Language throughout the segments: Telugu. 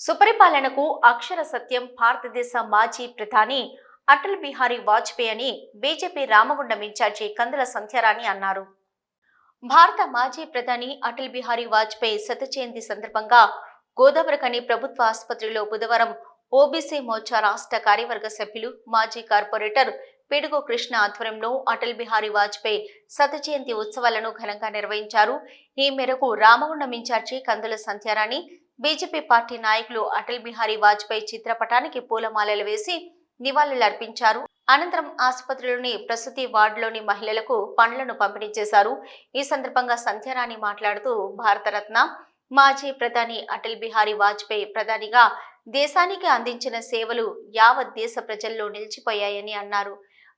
సుపరిపాలనకు అక్షర సత్యం భారతదేశ మాజీ ప్రధాని అటల్ బిహారీ వాజ్పేయి అని బీజేపీ రామగుండం ఇన్ఛార్జి కందుల సంధ్యారాణి అన్నారు. భారత మాజీ ప్రధాని అటల్ బిహారీ వాజ్పేయి శత జయంతి సందర్భంగా గోదావరికని ప్రభుత్వ ఆసుపత్రిలో బుధవారం ఓబీసీ మోర్చా రాష్ట్ర కార్యవర్గ సభ్యులు మాజీ కార్పొరేటర్ పిడుగు కృష్ణ ఆధ్వర్యంలో అటల్ బిహారీ వాజ్పేయి శత జయంతి ఉత్సవాలను ఘనంగా నిర్వహించారు. ఈ మేరకు Ramagundam incharge Kandula Sandhyarani BJP party నాయకులు అటల్ బిహారీ వాజ్పేయి చిత్రపటానికి పూలమాలలు వేసి నివాళులర్పించారు అనంతరం ఆసుపత్రిలోని ప్రసూతి వార్డులోని మహిళలకు పండ్లను పంపిణీ చేశారు. ఈ సందర్భంగా సంధ్యారాణి మాట్లాడుతూ భారతరత్న మాజీ ప్రధాని అటల్ బిహారీ వాజ్పేయి ప్రధానిగా దేశానికి అందించిన సేవలు యావత్ దేశ ప్రజల్లో నిలిచిపోయాయని అన్నారు.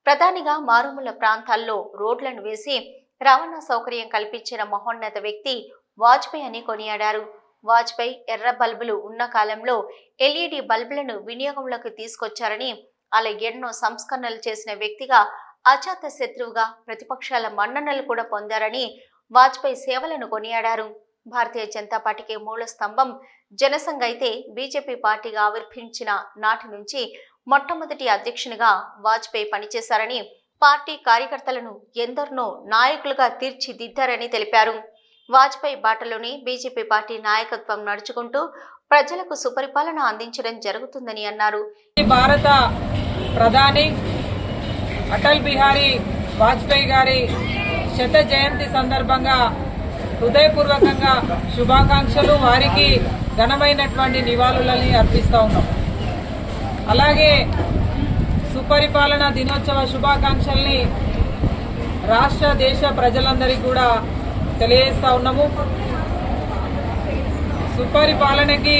ప్రధానిగా మారుమూల ప్రాంతాల్లో రోడ్లను వేసి రవాణా సౌకర్యం కల్పించిన మహోన్నత వ్యక్తి వాజ్పేయి అని కొనియాడారు. వాజ్పేయి ఎర్ర బల్బులు ఉన్న కాలంలో ఎల్ఈడి బల్బులను వినియోగంలోకి తీసుకొచ్చారని అలా ఎన్నో సంస్కరణలు చేసిన వ్యక్తిగా అజాత శత్రువుగా ప్రతిపక్షాల మన్ననలు కూడా పొందారని వాజ్పేయి సేవలను కొనియాడారు. భారతీయ జనతా పార్టీకి మూల స్తంభం జనసంఘ్ అయితే బీజేపీ పార్టీగా ఆవిర్భించిన నాటి నుంచి మొట్టమొదటి అధ్యక్షునిగా వాజ్పేయి పనిచేశారని పార్టీ కార్యకర్తలను ఎందరినో నాయకులుగా తీర్చిదిద్దారని తెలిపారు. వాజ్పేయి బాటలోని బీజేపీ పార్టీ నాయకత్వం నడుచుకుంటూ ప్రజలకు సుపరిపాలన అందించడం జరుగుతుందని అన్నారు. భారత ప్రధాని అటల్ బిహారీ వాజ్పేయి గారి శత జయంతి సందర్భంగా హృదయపూర్వకంగా శుభాకాంక్షలు. వారికి ఘనమైనటువంటి నివాళులని అర్పిస్తూ ఉన్నాం. అలాగే సుపరిపాలన దినోత్సవ శుభాకాంక్షల్ని రాష్ట్ర దేశ ప్రజలందరికీ కూడా తెలియజేస్తా ఉన్నాము. సుపరిపాలనకి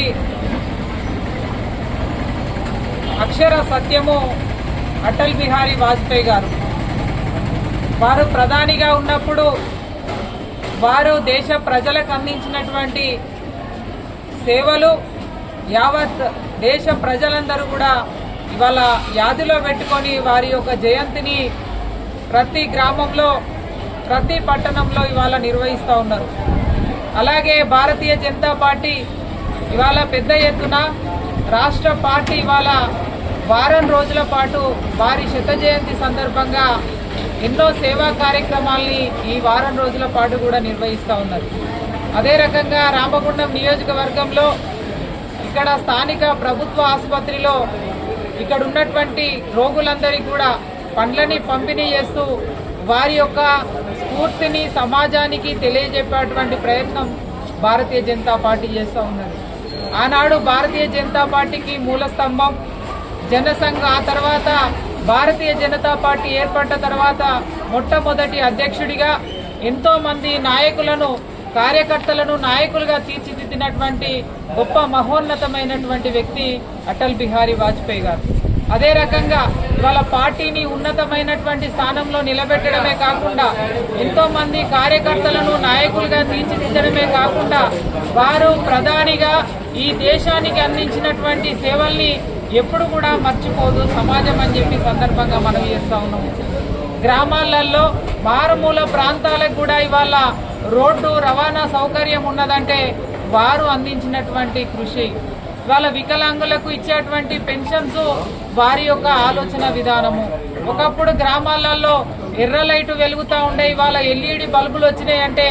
అక్షర సత్యము అటల్ బిహారీ వాజ్పేయి గారు. వారు ప్రధానిగా ఉన్నప్పుడు వారు దేశ ప్రజలకు అందించినటువంటి సేవలు యావత్ దేశ ప్రజలందరూ కూడా ఇవాళ యాదిలో పెట్టుకొని వారి యొక్క జయంతిని ప్రతి గ్రామంలో ప్రతి పట్టణంలో ఇవాళ నిర్వహిస్తూ ఉన్నారు. అలాగే భారతీయ జనతా పార్టీ ఇవాళ పెద్ద ఎత్తున రాష్ట్ర పార్టీ ఇవాళ వారం రోజుల పాటు వారి శత జయంతి సందర్భంగా ఎన్నో సేవా కార్యక్రమాల్ని ఈ వారం రోజుల పాటు కూడా నిర్వహిస్తూ ఉన్నారు. అదే రకంగా రామగుండం నియోజకవర్గంలో ఇక్కడ స్థానిక ప్రభుత్వ ఆసుపత్రిలో ఇక్కడ ఉన్నటువంటి రోగులందరికీ కూడా పండ్లని పంపిణీ చేస్తూ వారి యొక్క స్ఫూర్తిని సమాజానికి తెలియజెప్పేటువంటి ప్రయత్నం భారతీయ జనతా పార్టీ చేస్తూ ఉన్నది. ఆనాడు భారతీయ జనతా పార్టీకి మూల స్తంభం జనసంఘ ఆ తర్వాత భారతీయ జనతా పార్టీ ఏర్పడ్డ తర్వాత మొట్టమొదటి అధ్యక్షుడిగా ఎంతోమంది నాయకులను కార్యకర్తలను నాయకులుగా తీర్చిదిద్దినటువంటి గొప్ప మహోన్నతమైనటువంటి వ్యక్తి అటల్ బిహారీ వాజ్పేయి గారు. అదే రకంగా వాళ్ళ పార్టీని ఉన్నతమైనటువంటి స్థానంలో నిలబెట్టడమే కాకుండా ఎంతో మంది కార్యకర్తలను నాయకులుగా తీర్చిదిద్దడమే కాకుండా వారు ప్రధానిగా ఈ దేశానికి అందించినటువంటి సేవల్ని ఎప్పుడు కూడా మర్చిపోదు. సమాజం అని చెప్పి సందర్భంగా మనం చేస్తా ఉన్నాము గ్రామాలలో మారుమూల ప్రాంతాలకు కూడా ఇవాళ రోడ్డు రవాణా సౌకర్యం ఉన్నదంటే వారు అందించినటువంటి కృషి. ఇవాళ వికలాంగులకు ఇచ్చేటువంటి పెన్షన్స్ వారి యొక్క ఆలోచన విధానము. ఒకప్పుడు గ్రామాలలో ఎర్ర లైటు వెలుగుతూ ఉండే ఇవాళ ఎల్ఈడి బల్బులు వచ్చినాయి అంటే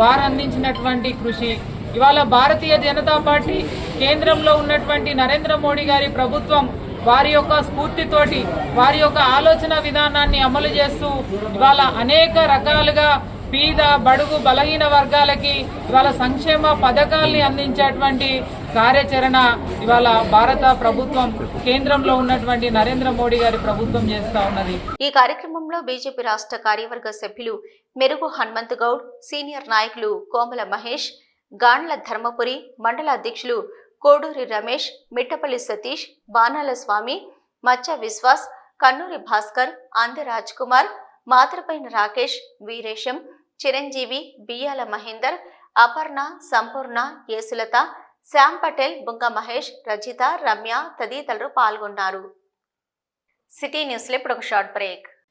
వారు అందించినటువంటి కృషి. ఇవాళ భారతీయ జనతా పార్టీ కేంద్రంలో ఉన్నటువంటి నరేంద్ర మోడీ గారి ప్రభుత్వం వారి యొక్క స్ఫూర్తితోటి వారి యొక్క ఆలోచన విధానాన్ని అమలు చేస్తూ ఇవాళ అనేక రకాలుగా పీద బడుగు బలహీన వర్గాలకి ఇవాళ సంక్షేమ పథకాల్ని అందించేటువంటి కార్యాచరణ ఇవాళ భారత ప్రభుత్వం కేంద్రంలో ఉన్నటువంటి నరేంద్ర మోడీ గారి ప్రభుత్వం చేస్తా ఉన్నది. ఈ కార్యక్రమంలో బీజేపీ రాష్ట్ర కార్యవర్గ సభ్యులు మెరుగు హనుమంత్ గౌడ్ సీనియర్ నాయకులు కోమల మహేష్ గాండ్ల ధర్మపురి మండల అధ్యక్షులు కోడూరి రమేష్ మిట్టపల్లి సతీష్ బాణాల స్వామి మచ్చ విశ్వాస్ కన్నూరి భాస్కర్ అంది రాజ్ కుమార్ మాతరపైన రాకేష్ వీరేశం చిరంజీవి బియ్యాల మహేందర్ అపర్ణ సంపూర్ణ యేసులత శ్యామ్ పటేల్ బుంగ మహేష్ రజిత రమ్య తదితరులు పాల్గొన్నారు. సిటీ న్యూస్లో ఇప్పుడు ఒక షార్ట్ బ్రేక్.